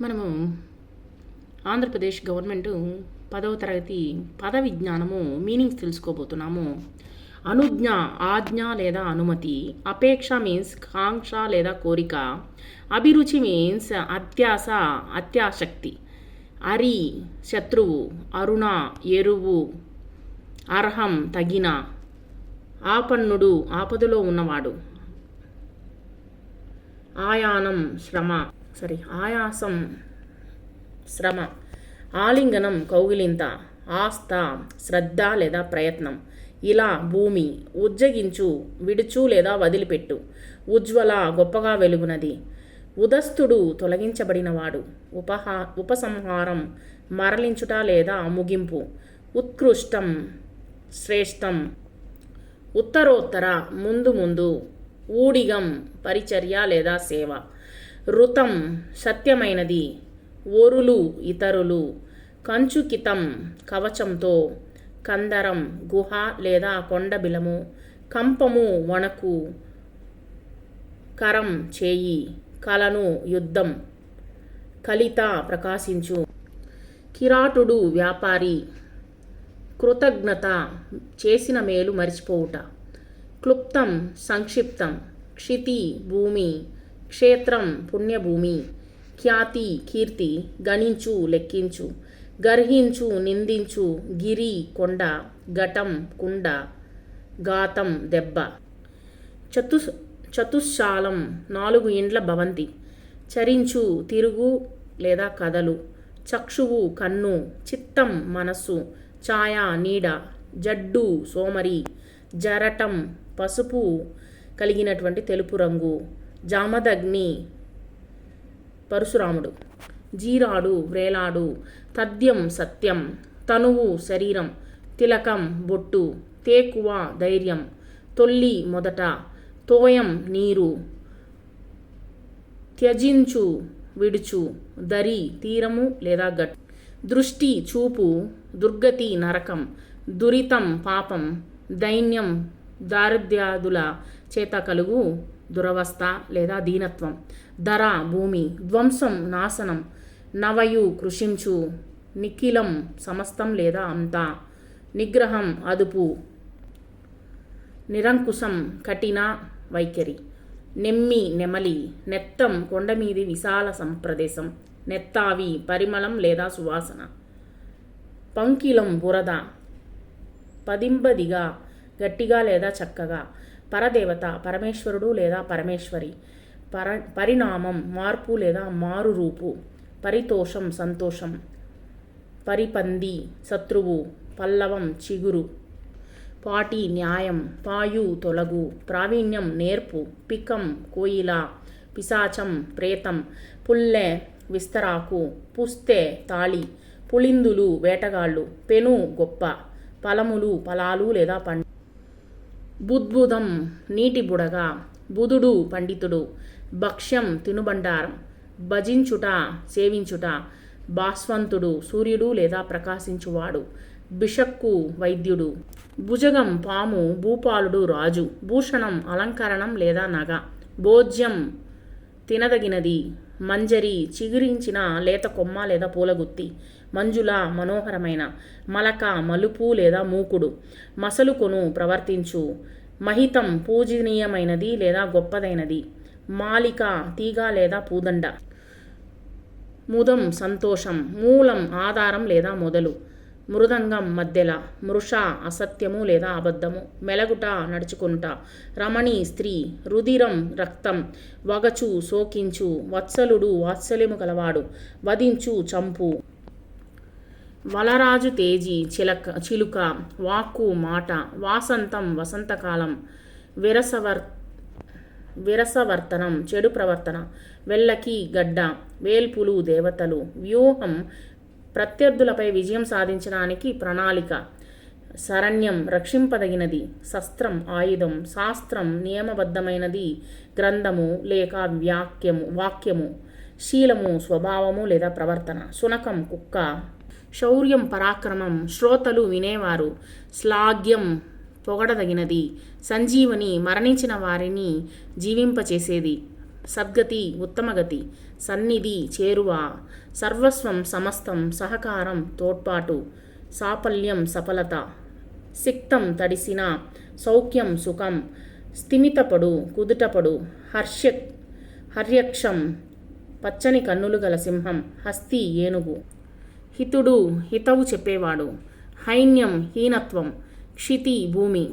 మనము ఆంధ్రప్రదేశ్ గవర్నమెంట్ పదవ తరగతి పద విజ్ఞానము మీనింగ్స్ తెలుసుకోబోతున్నాము. అనుజ్ఞ ఆజ్ఞ లేదా అనుమతి అపేక్ష మీన్స్ కాంక్ష లేదా కోరిక అభిరుచి మీన్స్ అత్యాస అత్యాసక్తి అరి శత్రువు అరుణ ఎరువు అర్హం తగిన ఆపన్నుడు ఆపదలో ఉన్నవాడు ఆయానం శ్రమ సారీ ఆయాసం శ్రమ ఆలింగనం కౌగిలింత ఆస్థ శ్రద్ధ లేదా ప్రయత్నం. ఇలా భూమి ఉజ్జగించు విడుచు లేదా వదిలిపెట్టు. ఉజ్వల గొప్పగా వెలుగునది. ఉదస్తుడు తొలగించబడినవాడు. ఉపహా ఉపసంహారం మరలించుట లేదా ముగింపు. ఉత్కృష్టం శ్రేష్టం. ఉత్తరోత్తర ముందు ముందు. ఊడిగం పరిచర్య లేదా సేవ. ఋతం సత్యమైనది. ఓరులు ఇతరులు. కంచుకితం కవచంతో. కందరం గుహ లేదా కొండబిలము కంపము వణకు. కరం చేయి. కలను యుద్ధం. కలిత ప్రకాశించు. కిరాటుడు వ్యాపారి. కృతజ్ఞత చేసిన మేలు మరిచిపోవుట. క్లుప్తం సంక్షిప్తం. క్షితి భూమి. క్షేత్రం పుణ్యభూమి ఖ్యాతి కీర్తి గణించు లెక్కించు గర్హించు నిందించు గిరి కొండ ఘటం కుండ గాతం దెబ్బ. చతు చతుశాలం నాలుగు ఇండ్ల భవంతి. చరించు తిరుగు లేదా కథలు చక్షువు కన్ను చిత్తం మనస్సు ఛాయ నీడ జడ్డు సోమరి జరటం పసుపు కలిగినటువంటి తెలుపు రంగు. జామదగ్ని. పరశురాముడు. జీరాడు వ్రేలాడు తథ్యం సత్యం తనువు శరీరం తిలకం బొట్టు తేకువ ధైర్యం తొల్లి మొదట తోయం నీరు త్యజించు విడుచు దరి తీరము లేదా గట్. దృష్టి చూపు దుర్గతి నరకం దురితం పాపం దైన్యం దారిద్ర్యాదుల చేత కలుగు దురవస్థ లేదా దీనత్వం. ధర భూమి ధ్వంసం నాశనం నవయు కృషించు నిఖిలం సమస్తం లేదా అంతా. నిగ్రహం అదుపు నిరంకుశం కఠిన వైఖరి. నెమ్మి నెమలి నెత్తం కొండమీది విశాల సంప్రదేశం. నెత్తావి పరిమళం లేదా సువాసన. పంకిలం బురద. పదింబదిగా గట్టిగా లేదా చక్కగా. పరదేవత పరమేశ్వరుడు లేదా పరమేశ్వరి పర పరిణామం మార్పు లేదా మారు రూపు పరితోషం సంతోషం పరిపంది శత్రువు పల్లవం చిగురు పాటి న్యాయం పాయు తొలగు ప్రావీణ్యం నేర్పు పికం కోయిల పిశాచం ప్రేతం పుల్లె విస్తరాకు పుస్తే తాళి పులిందులు వేటగాళ్ళు పెను గొప్ప ఫలములు ఫలాలు లేదా పండు బుద్భుదం నీటి బుడగ బుధుడు పండితుడు భక్ష్యం తినుబండారం భజించుట సేవించుట భాస్వంతుడు సూర్యుడు లేదా ప్రకాశించువాడు బిషక్కు వైద్యుడు. భుజగం పాము భూపాలుడు రాజు. భూషణం అలంకరణం లేదా నగ. భోజ్యం తినదగినది. మంజరి చిగురించిన లేత కొమ్మ లేదా పూలగుత్తి. మంజుల మనోహరమైన మలక మలుపు లేదా మూకుడు. మసలుకొను ప్రవర్తించు. మహితం పూజనీయమైనది లేదా గొప్పదైనది. మాలిక తీగ లేదా పూదండ. ముదం సంతోషం. మూలం ఆధారం లేదా మొదలు. మృదంగం మధ్యల మృష అసత్యము లేదా అబద్ధము. మెలగుట నడుచుకుంట రమణి స్త్రీ రుధిరం రక్తం వగచు సోకించు వత్సలుడు వాత్సల్యము కలవాడు వధించు చంపు. వలరాజు తేజీ చిలక చిలుక వాక్కు మాట. వాసంతం వసంతకాలం విరసవర్ విరసవర్తనం చెడు ప్రవర్తన. వెళ్ళకి గడ్డ వేల్పులు దేవతలు. వ్యూహం ప్రత్యర్థులపై విజయం సాధించడానికి ప్రణాళిక. శరణ్యం రక్షింపదగినది. శస్త్రం ఆయుధం శాస్త్రం నియమబద్ధమైనది. గ్రంథము లేక వ్యాక్యము వాక్యము శీలము స్వభావము లేదా ప్రవర్తన. శునకం కుక్క. శౌర్యం పరాక్రమం శ్రోతలు వినేవారు. శ్లాఘ్యం పొగడదగినది. సంజీవని మరణించిన వారిని జీవింపచేసేది. సద్గతి ఉత్తమగతి సన్నిధి చేరువ సర్వస్వం సమస్తం సహకారం తోడ్పాటు సాఫల్యం సఫలత సిక్తం తడిసిన సౌఖ్యం సుఖం స్థిమితపడు కుదుటపడు హర్ష హర్యక్షం పచ్చని కన్నులు గల సింహం హస్తి ఏనుగు. హితుడు హితవు చెప్పేవాడు. హైన్యం హీనత్వం క్షితి భూమి.